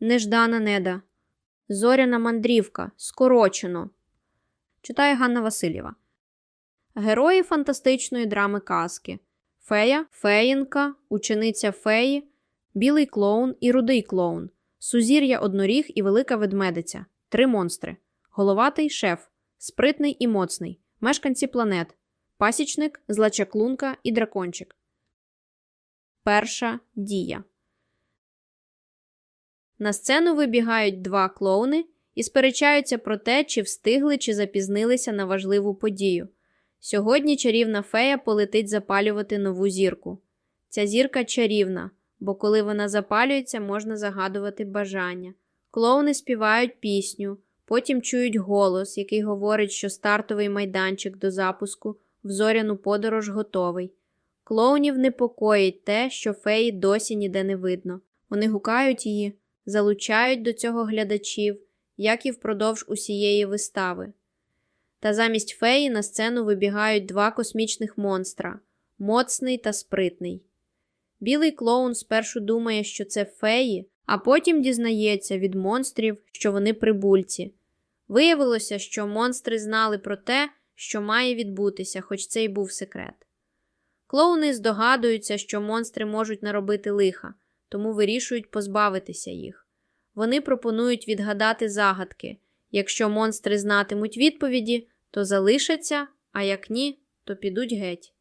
Неждана неда. Зоряна мандрівка. Скорочено. Читає Ганна Васильєва. Герої фантастичної драми казки. Фея, феїнка, учениця феї, білий клоун і рудий клоун, сузір'я одноріг і велика ведмедиця. Три монстри. Головатий шеф, спритний і моцний, мешканці планет, пасічник, зла чаклунка і дракончик. Перша дія. На сцену вибігають два клоуни і сперечаються про те, чи встигли, чи запізнилися на важливу подію. Сьогодні чарівна фея полетить запалювати нову зірку. Ця зірка чарівна, бо коли вона запалюється, можна загадувати бажання. Клоуни співають пісню, потім чують голос, який говорить, що стартовий майданчик до запуску в зоряну подорож готовий. Клоунів непокоїть те, що феї досі ніде не видно. Вони гукають її, залучають до цього глядачів, як і впродовж усієї вистави. Та замість феї на сцену вибігають два космічних монстра моцний та спритний. Білий клоун спершу думає, що це феї, а потім дізнається від монстрів, що вони прибульці. Виявилося, що монстри знали про те, що має відбутися, хоч це й був секрет. Клоуни здогадуються, що монстри можуть наробити лиха, тому вирішують позбавитися їх. Вони пропонують відгадати загадки. Якщо монстри знатимуть відповіді, то залишаться, а як ні, то підуть геть.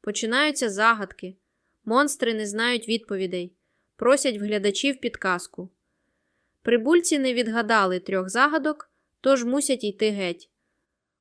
Починаються загадки. Монстри не знають відповідей, просять глядачів підказку. Прибульці не відгадали трьох загадок, тож мусять йти геть.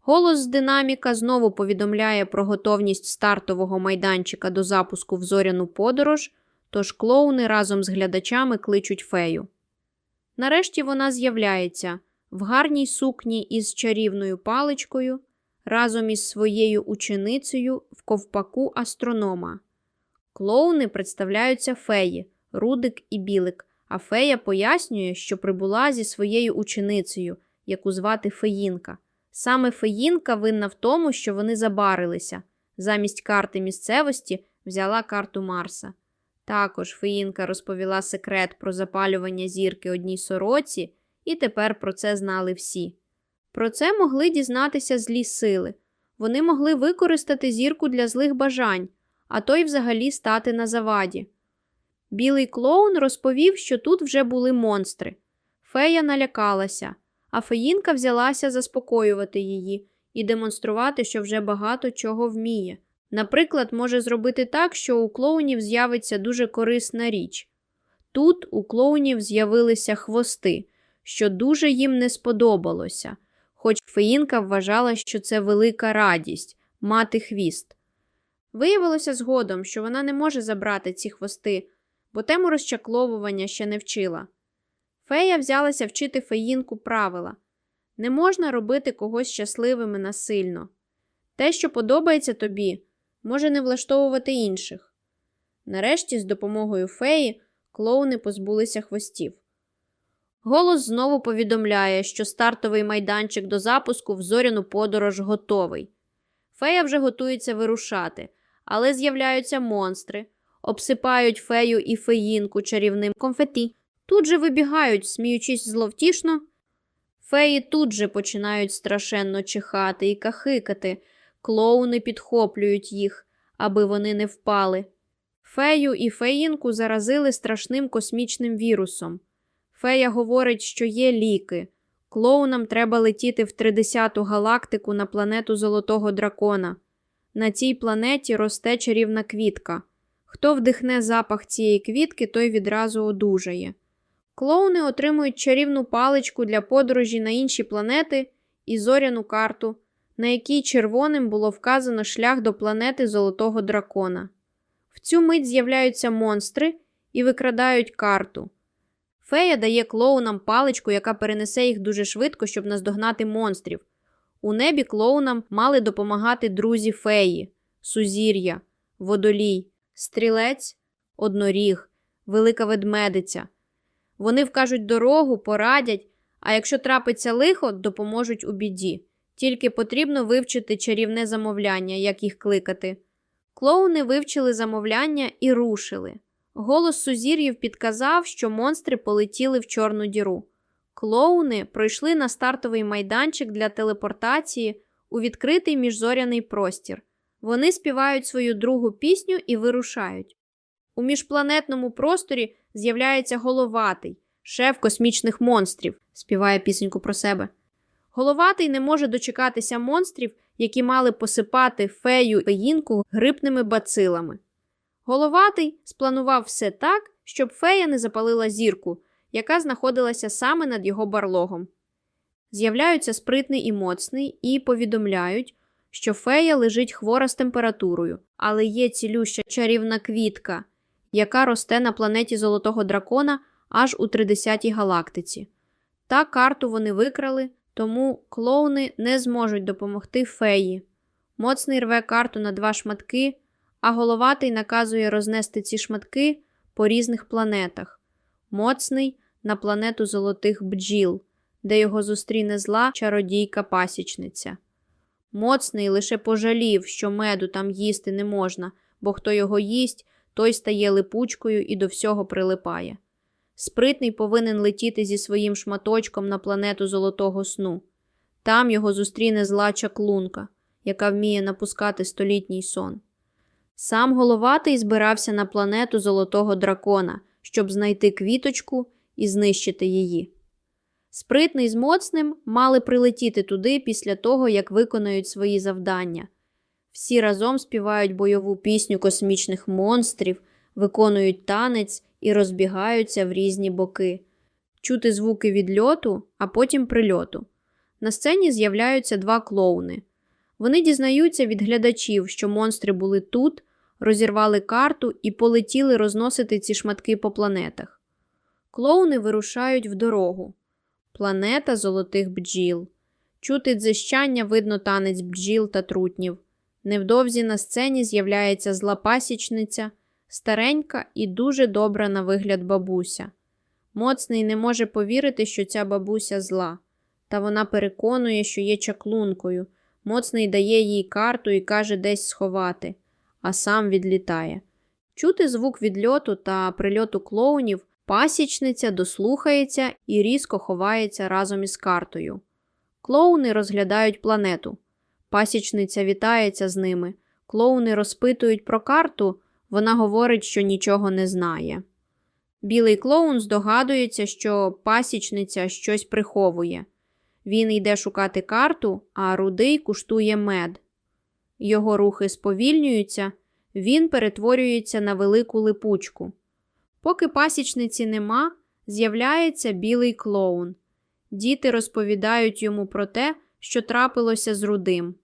Голос з динаміка знову повідомляє про готовність стартового майданчика до запуску в зоряну подорож, тож клоуни разом з глядачами кличуть фею. Нарешті вона з'являється в гарній сукні із чарівною паличкою, разом із своєю ученицею в ковпаку астронома. Клоуни представляються феї, Рудик і Білик, а фея пояснює, що прибула зі своєю ученицею, яку звати Феїнка. Саме Феїнка винна в тому, що вони забарилися. Замість карти місцевості взяла карту Марса. Також Феїнка розповіла секрет про запалювання зірки одній сороці, і тепер про це знали всі. Про це могли дізнатися злі сили. Вони могли використати зірку для злих бажань, а то й взагалі стати на заваді. Білий клоун розповів, що тут вже були монстри. Фея налякалася, а феїнка взялася заспокоювати її і демонструвати, що вже багато чого вміє. Наприклад, може зробити так, що у клоунів з'явиться дуже корисна річ. Тут у клоунів з'явилися хвости, що дуже їм не сподобалося, хоч феїнка вважала, що це велика радість мати хвіст. Виявилося згодом, що вона не може забрати ці хвости, бо тему розчакловування ще не вчила. Фея взялася вчити феїнку правила не можна робити когось щасливими насильно. Те, що подобається тобі, може не влаштовувати інших. Нарешті, з допомогою феї, клоуни позбулися хвостів. Голос знову повідомляє, що стартовий майданчик до запуску в зоряну подорож готовий. Фея вже готується вирушати, але з'являються монстри, обсипають фею і феїнку чарівним конфеті. Тут же вибігають, сміючись зловтішно. Феї тут же починають страшенно чихати і кахикати, клоуни підхоплюють їх, аби вони не впали. Фею і феїнку заразили страшним космічним вірусом. Фея говорить, що є ліки. Клоунам треба летіти в 30-ту галактику на планету Золотого Дракона. На цій планеті росте чарівна квітка. Хто вдихне запах цієї квітки, той відразу одужає. Клоуни отримують чарівну паличку для подорожі на інші планети і зоряну карту, на якій червоним було вказано шлях до планети Золотого Дракона. В цю мить з'являються монстри і викрадають карту. Фея дає клоунам паличку, яка перенесе їх дуже швидко, щоб наздогнати монстрів. У небі клоунам мали допомагати друзі феї, сузір'я, водолій, стрілець, одноріг, велика ведмедиця. Вони вкажуть дорогу, порадять, а якщо трапиться лихо, допоможуть у біді. Тільки потрібно вивчити чарівне замовляння, як їх кликати. Клоуни вивчили замовляння і рушили. Голос сузір'їв підказав, що монстри полетіли в чорну діру. Клоуни пройшли на стартовий майданчик для телепортації у відкритий міжзоряний простір. Вони співають свою другу пісню і вирушають. У міжпланетному просторі з'являється головатий, шеф космічних монстрів, співає пісеньку про себе. Головатий не може дочекатися монстрів, які мали посипати фею пеїнку грибними бацилами. Головатий спланував все так, щоб фея не запалила зірку, яка знаходилася саме над його барлогом. З'являються спритний і моцний і повідомляють, що фея лежить хвора з температурою, але є цілюща чарівна квітка, яка росте на планеті Золотого дракона аж у 30-й галактиці. Та карту вони викрали, тому клоуни не зможуть допомогти феї. Моцний рве карту на два шматки, а головатий наказує рознести ці шматки по різних планетах. Моцний на планету золотих бджіл, де його зустріне зла чародійка пасічниця. Моцний лише пожалів, що меду там їсти не можна, бо хто його їсть, той стає липучкою і до всього прилипає. Спритний повинен летіти зі своїм шматочком на планету золотого сну. Там його зустріне зла чаклунка, яка вміє напускати столітній сон. Сам головатий збирався на планету золотого дракона, щоб знайти квіточку і знищити її. Спритний з моцним мали прилетіти туди після того, як виконають свої завдання. Всі разом співають бойову пісню космічних монстрів, виконують танець і розбігаються в різні боки. Чути звуки відльоту, а потім прильоту. На сцені з'являються два клоуни. Вони дізнаються від глядачів, що монстри були тут, розірвали карту і полетіли розносити ці шматки по планетах. Клоуни вирушають в дорогу. Планета золотих бджіл. Чути дзищання видно танець бджіл та трутнів. Невдовзі на сцені з'являється зла пасічниця, старенька і дуже добра на вигляд бабуся. Моцний не може повірити, що ця бабуся зла, та вона переконує, що є чаклункою. Моцний дає їй карту і каже десь сховати, а сам відлітає. Чути звук відльоту та прильоту клоунів, пасічниця дослухається і різко ховається разом із картою. Клоуни розглядають планету. Пасічниця вітається з ними. Клоуни розпитують про карту, вона говорить, що нічого не знає. Білий клоун здогадується, що пасічниця щось приховує. Він йде шукати карту, а рудий куштує мед. Його рухи сповільнюються, він перетворюється на велику липучку. Поки пасічниці нема, з'являється білий клоун. Діти розповідають йому про те, що трапилося з рудим.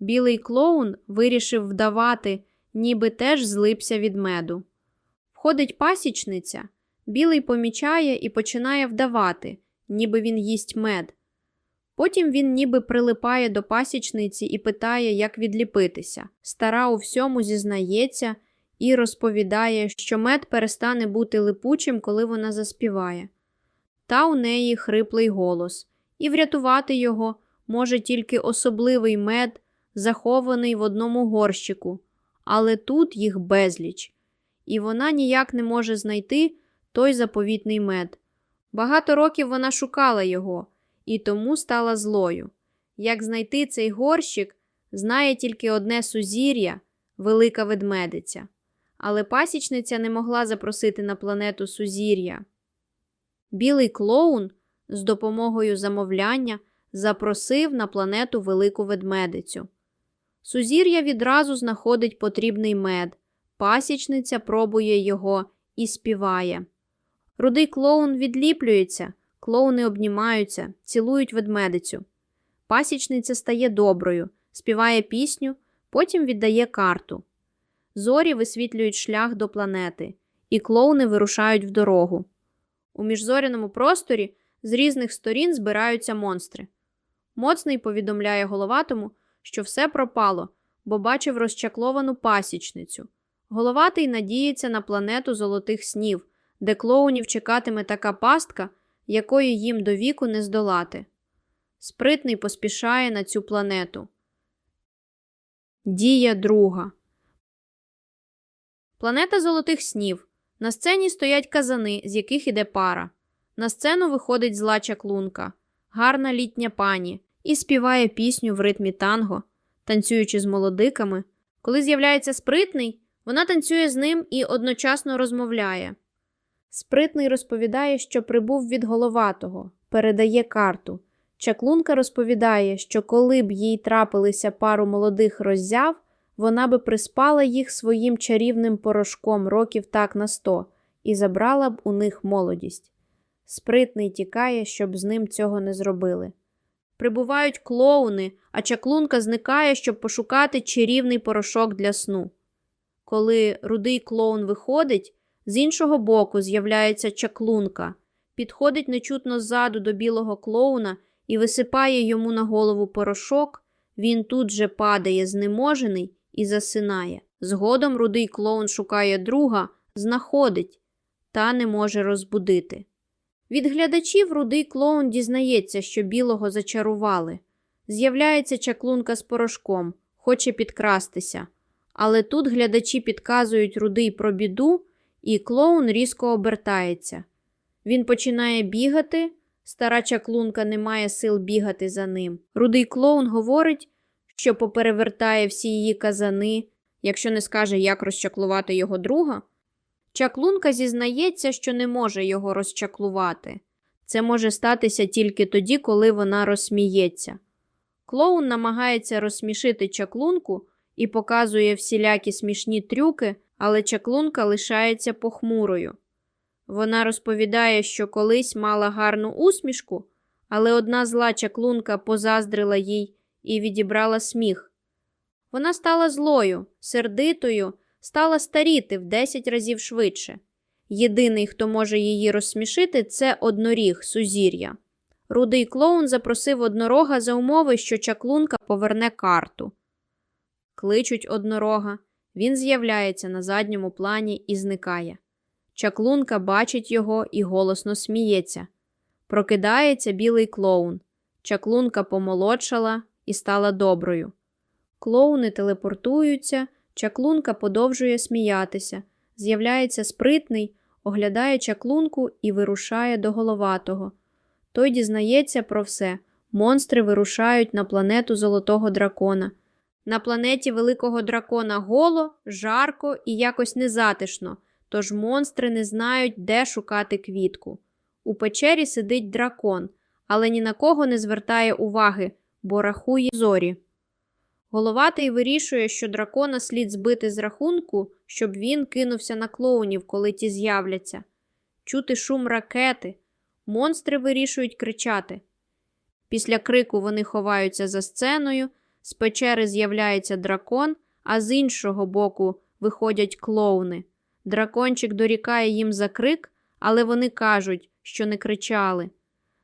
Білий клоун вирішив вдавати, ніби теж злипся від меду. Входить пасічниця, білий помічає і починає вдавати, ніби він їсть мед. Потім він ніби прилипає до пасічниці і питає, як відліпитися. Стара у всьому зізнається і розповідає, що мед перестане бути липучим, коли вона заспіває. Та у неї хриплий голос, і врятувати його може тільки особливий мед, захований в одному горщику, але тут їх безліч, і вона ніяк не може знайти той заповітний мед. Багато років вона шукала його і тому стала злою. Як знайти цей горщик, знає тільки одне сузір'я, велика ведмедиця. Але пасічниця не могла запросити на планету сузір'я. Білий клоун з допомогою замовляння запросив на планету велику ведмедицю. Сузір'я відразу знаходить потрібний мед, пасічниця пробує його і співає. Рудий клоун відліплюється, клоуни обнімаються, цілують ведмедицю. Пасічниця стає доброю, співає пісню, потім віддає карту. Зорі висвітлюють шлях до планети, і клоуни вирушають в дорогу. У міжзоряному просторі з різних сторін збираються монстри. Моцний повідомляє головатому, що все пропало, бо бачив розчакловану пасічницю. Головатий надіється на планету золотих снів, де клоунів чекатиме така пастка, якої їм до віку не здолати. Спритний поспішає на цю планету. Дія друга. Планета золотих снів. На сцені стоять казани, з яких іде пара. На сцену виходить зла чаклунка, гарна літня пані, і співає пісню в ритмі танго, танцюючи з молодиками. Коли з'являється спритний, вона танцює з ним і одночасно розмовляє. Спритний розповідає, що прибув від головатого, передає карту. Чаклунка розповідає, що коли б їй трапилися пару молодих роззяв, вона би приспала їх своїм чарівним порошком років так на сто і забрала б у них молодість. Спритний тікає, щоб з ним цього не зробили. Прибувають клоуни, а чаклунка зникає, щоб пошукати чарівний порошок для сну. Коли рудий клоун виходить, з іншого боку з'являється чаклунка, підходить нечутно ззаду до білого клоуна і висипає йому на голову порошок. Він тут же падає знеможений і засинає. Згодом рудий клоун шукає друга, знаходить та не може розбудити. Від глядачів рудий клоун дізнається, що білого зачарували. З'являється чаклунка з порошком, хоче підкрастися. Але тут глядачі підказують рудий про біду, і клоун різко обертається. Він починає бігати, стара чаклунка не має сил бігати за ним. Рудий клоун говорить, що поперевертає всі її казани, якщо не скаже, як розчаклувати його друга. Чаклунка зізнається, що не може його розчаклувати. Це може статися тільки тоді, коли вона розсміється. Клоун намагається розсмішити чаклунку і показує всілякі смішні трюки, але чаклунка лишається похмурою. Вона розповідає, що колись мала гарну усмішку, але одна зла чаклунка позаздрила їй і відібрала сміх. Вона стала злою, сердитою, стала старіти в 10 разів швидше. Єдиний, хто може її розсмішити, це одноріг сузір'я. Рудий клоун запросив однорога за умови, що чаклунка поверне карту. Кличуть однорога. Він з'являється на задньому плані і зникає. Чаклунка бачить його і голосно сміється. Прокидається білий клоун. Чаклунка помолодшала і стала доброю. Клоуни телепортуються, чаклунка подовжує сміятися. З'являється спритний, оглядає чаклунку і вирушає до головатого. Той дізнається про все. Монстри вирушають на планету Золотого дракона. На планеті Великого дракона голо, жарко і якось незатишно, тож монстри не знають, де шукати квітку. У печері сидить дракон, але ні на кого не звертає уваги, бо рахує зорі. Головатий вирішує, що дракона слід збити з рахунку, щоб він кинувся на клоунів, коли ті з'являться. Чути шум ракети. Монстри вирішують кричати. Після крику вони ховаються за сценою, з печери з'являється дракон, а з іншого боку виходять клоуни. Дракончик дорікає їм за крик, але вони кажуть, що не кричали.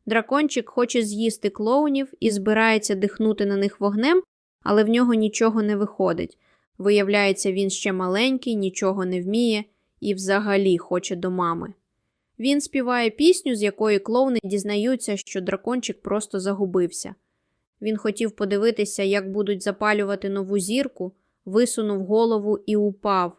Дракончик хоче з'їсти клоунів і збирається дихнути на них вогнем, але в нього нічого не виходить. Виявляється, він ще маленький, нічого не вміє і взагалі хоче до мами. Він співає пісню, з якої клоуни дізнаються, що дракончик просто загубився. Він хотів подивитися, як будуть запалювати нову зірку, висунув голову і упав.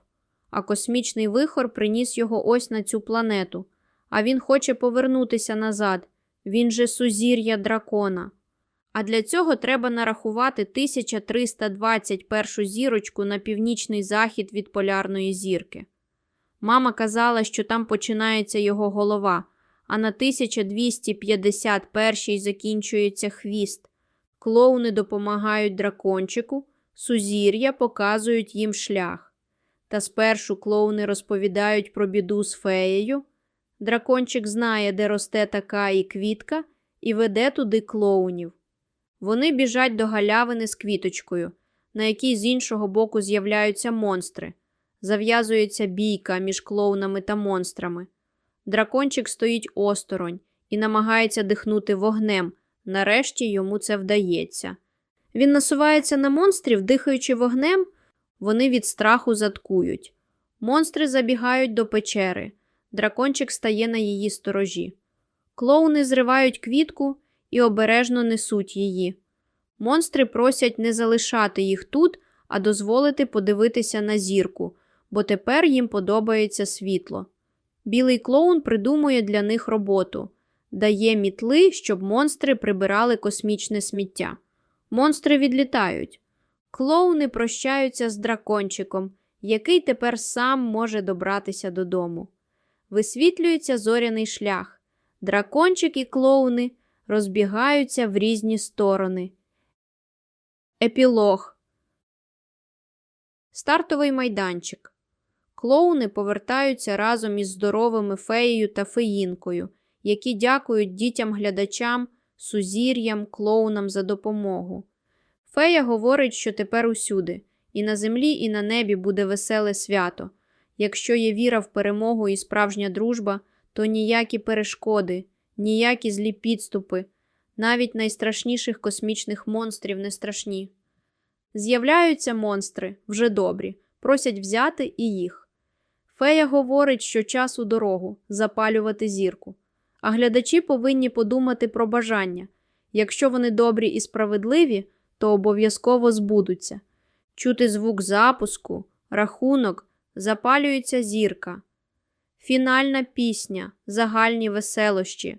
А космічний вихор приніс його ось на цю планету. А він хоче повернутися назад. Він же сузір'я дракона. А для цього треба нарахувати 1321 зірочку на північний захід від полярної зірки. Мама казала, що там починається його голова, а на 1251 закінчується хвіст. Клоуни допомагають дракончику, сузір'я показують їм шлях. Та спершу клоуни розповідають про біду з феєю. Дракончик знає, де росте така і квітка, і веде туди клоунів. Вони біжать до галявини з квіточкою, на якій з іншого боку з'являються монстри. Зав'язується бійка між клоунами та монстрами. Дракончик стоїть осторонь і намагається дихнути вогнем. Нарешті йому це вдається. Він насувається на монстрів, дихаючи вогнем, вони від страху заткують. Монстри забігають до печери. Дракончик стає на її сторожі. Клоуни зривають квітку і обережно несуть її. Монстри просять не залишати їх тут, а дозволити подивитися на зірку, бо тепер їм подобається світло. Білий клоун придумує для них роботу, дає мітли, щоб монстри прибирали космічне сміття. Монстри відлітають. Клоуни прощаються з дракончиком, який тепер сам може добратися додому. Висвітлюється зоряний шлях. Дракончик і клоуни розбігаються в різні сторони. Епілог. Стартовий майданчик. Клоуни повертаються разом із здоровими феєю та феїнкою, які дякують дітям-глядачам, сузір'ям, клоунам за допомогу. Фея говорить, що тепер усюди, і на землі, і на небі буде веселе свято. Якщо є віра в перемогу і справжня дружба, то ніякі перешкоди, ніякі злі підступи, навіть найстрашніших космічних монстрів не страшні. З'являються монстри вже добрі, просять взяти і їх. Фея говорить, що час у дорогу запалювати зірку. А глядачі повинні подумати про бажання. Якщо вони добрі і справедливі, то обов'язково збудуться. Чути звук запуску, рахунок, запалюється зірка. Фінальна пісня, загальні веселощі.